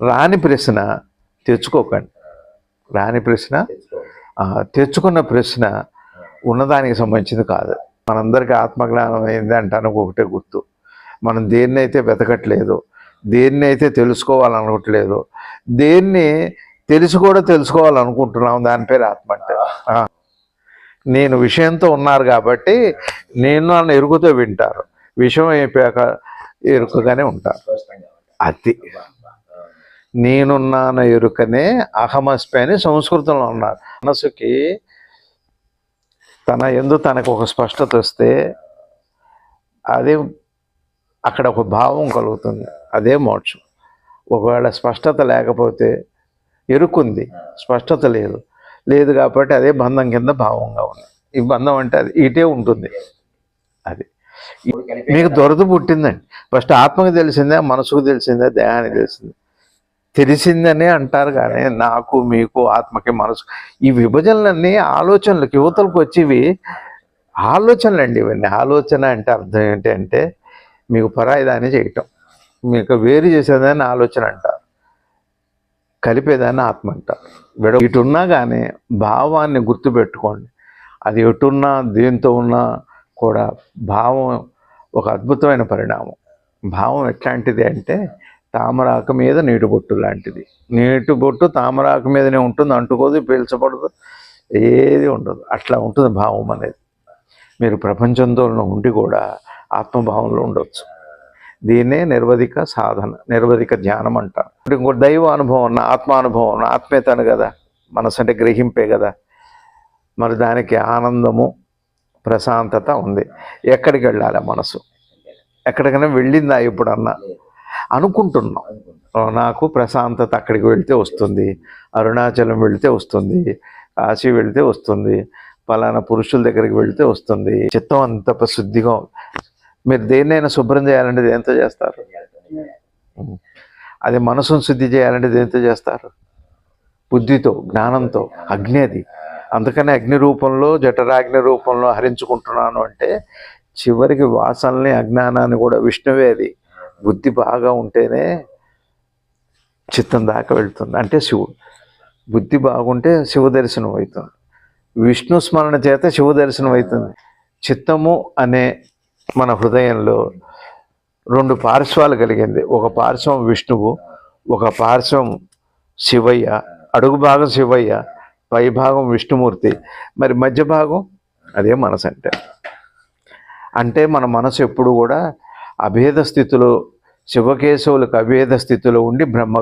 రాని ప్రశ్న తెచ్చుకోకండి. రాని ప్రశ్న తెచ్చుకున్న ప్రశ్న ఉన్నదానికి సంబంధించింది కాదు. మనందరికీ ఆత్మజ్ఞానం అయింది అంటానికి ఒకటే గుర్తు. మనం దేన్ని అయితే వెతకట్లేదు దేన్ని అయితే తెలుసుకోవాలనుకోవట్లేదు దేన్ని తెలిసి కూడా తెలుసుకోవాలనుకుంటున్నాం దాని పేరు ఆత్మ అంటే. నేను విషయంతో ఉన్నారు కాబట్టి నేను నన్ను ఎరుగుతో వింటారు. విషయం అయిపోయాక ఎరుకగానే ఉంటారు. అది. నేనున్నాను ఎరుకనే అహమస్మి అని సంస్కృతంలో ఉన్నారు మనసుకి తన ఎందు తనకు ఒక స్పష్టత వస్తే అదే అక్కడ ఒక భావం కలుగుతుంది అదే మోక్షం. ఒకవేళ స్పష్టత లేకపోతే ఎరుకుంది స్పష్టత లేదు. లేదు కాబట్టి అదే బంధం కింద భావంగా ఉంది. ఈ బంధం అంటే అది ఇటే ఉంటుంది. అది. మీకు దొరద పుట్టిందండి. ఫస్ట్ ఆత్మకు తెలిసిందే మనసుకు తెలిసిందే దేహానికి తెలిసిందే. తెలిసిందనే అంటారు కానీ నాకు మీకు ఆత్మకి మనసు. ఈ విభజనలన్నీ ఆలోచనలకు యువతలకు వచ్చేవి ఆలోచనలు అండి ఇవన్నీ. ఆలోచన అంటే అర్థం ఏంటి అంటే మీకు పరాయిదాన్ని చేయటం. మీకు వేరు చేసేదాన్ని ఆలోచన అంటారు. కలిపేదాన్ని ఆత్మ అంటారు. విడ ఇటున్నా కానీ భావాన్ని గుర్తుపెట్టుకోండి. అది ఎటున్నా దేంతో ఉన్నా కూడా భావం ఒక అద్భుతమైన పరిణామం. భావం ఎట్లాంటిది అంటే తామరాకు మీద నీటి బొట్టు లాంటిది. నీటి బొట్టు తామరాకు మీదనే ఉంటుంది అంటుకోదు పీల్చబడదు ఏది ఉండదు. అట్లా ఉంటుంది భావం అనేది. మీరు ప్రపంచంతో ఉండి కూడా ఆత్మభావంలో ఉండొచ్చు. దీన్నే నిర్వధిక సాధన నిర్వధిక ధ్యానం అంటారు. ఇంకో దైవ అనుభవం ఉన్న ఆత్మానుభవం నా ఆత్మీయతను కదా? మనసు అంటే గ్రహింపే కదా? మరి దానికి ఆనందము ప్రశాంతత ఉంది. ఎక్కడికి వెళ్ళాలి మనసు? ఎక్కడికైనా వెళ్ళిందా ఇప్పుడన్నా? అనుకుంటున్నాం. నాకు ప్రశాంతత అక్కడికి వెళ్తే వస్తుంది అరుణాచలం వెళ్తే వస్తుంది కాశీ వెళ్తే వస్తుంది పలానా పురుషుల దగ్గరికి వెళ్తే వస్తుంది. చిత్తం అంత శుద్ధిగా. మీరు దేన్నైనా శుభ్రం చేయాలంటే దేంతో చేస్తారు. అది మనసును శుద్ధి చేయాలంటే దేంతో చేస్తారు? బుద్ధితో జ్ఞానంతో అగ్ని అది అందుకనే అగ్ని రూపంలో జఠరాగ్ని రూపంలో హరించుకుంటున్నాను అంటే చివరికి వాసనల్ని అజ్ఞానాన్ని కూడా విష్ణువే అది. బుద్ధి బాగా ఉంటేనే చిత్తం దాకా వెళ్తుంది. అంటే శివుడు బుద్ధి బాగుంటే శివ దర్శనం అవుతుంది. విష్ణు స్మరణ చేత శివ దర్శనం అవుతుంది. చిత్తము అనే మన హృదయంలో రెండు పార్శ్వాలు కలిగింది. ఒక పార్శ్వం విష్ణువు ఒక పార్శ్వం శివయ్య అడుగు భాగం శివయ్య పై భాగం విష్ణుమూర్తి. మరి మధ్య భాగం అదే మనసు అంటే అంటే మన మనసు ఎప్పుడు కూడా అభేద స్థితిలో శివకేశవులకు అభేద స్థితిలో ఉండి బ్రహ్మ